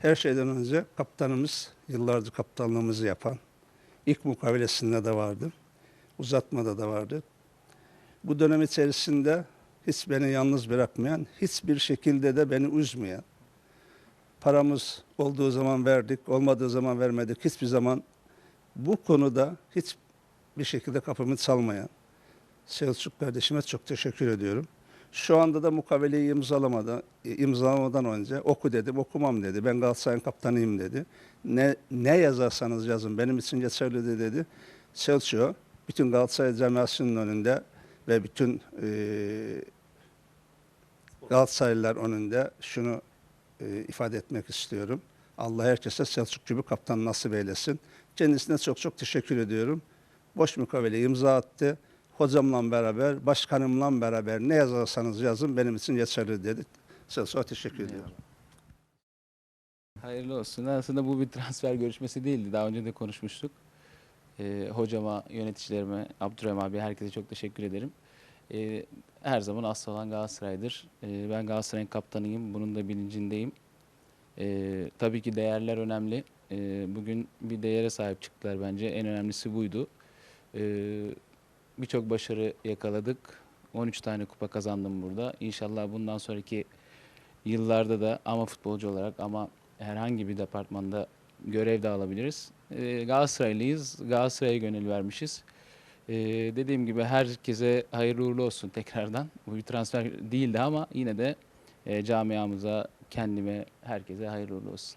Her şeyden önce kaptanımız, yıllardır kaptanlığımızı yapan, ilk mukavelesinde de vardı, uzatmada da vardı. Bu dönem içerisinde hiç beni yalnız bırakmayan, hiçbir şekilde de beni üzmeyen, paramız olduğu zaman verdik, olmadığı zaman vermedik, hiçbir zaman bu konuda hiç bir şekilde kapımı çalmayan Selçuk kardeşime çok teşekkür ediyorum. Şu anda da mukaveleyi imzalamadan, imzalamadan önce oku dedim, okumam dedi. Ben Galatasaray'ın kaptanıyım dedi. Ne, ne yazarsanız yazın benim için geçerli dedi. Selçuk bütün Galatasaray camiasının önünde ve bütün eee Galatasaraylılar önünde şunu e, ifade etmek istiyorum. Allah herkese Selçuk gibi kaptan nasip eylesin. Kendisine çok çok teşekkür ediyorum. Boş mukavele imza attı. Hocamla beraber, başkanımla beraber ne yazarsanız yazın benim için yeterli dedi. Selçuk'a teşekkür ediyorum. Hayırlı olsun. Aslında bu bir transfer görüşmesi değildi. Daha önce de konuşmuştuk. Ee, hocama, yöneticilerime, Abdurrahim abi herkese çok teşekkür ederim. Ee, her zaman asıl olan Galatasaray'dır. Ee, ben Galatasaray'ın kaptanıyım. Bunun da bilincindeyim. Ee, tabii ki değerler önemli. Ee, bugün bir değere sahip çıktılar bence. En önemlisi buydu. Ee, Birçok başarı yakaladık. 13 tane kupa kazandım burada. İnşallah bundan sonraki yıllarda da ama futbolcu olarak ama herhangi bir departmanda görev de alabiliriz. Ee, Galatasaraylıyız. Galatasaray'a gönül vermişiz. Ee, dediğim gibi herkese hayırlı uğurlu olsun tekrardan. Bu bir transfer değildi ama yine de e, camiamıza, kendime, herkese hayırlı uğurlu olsun.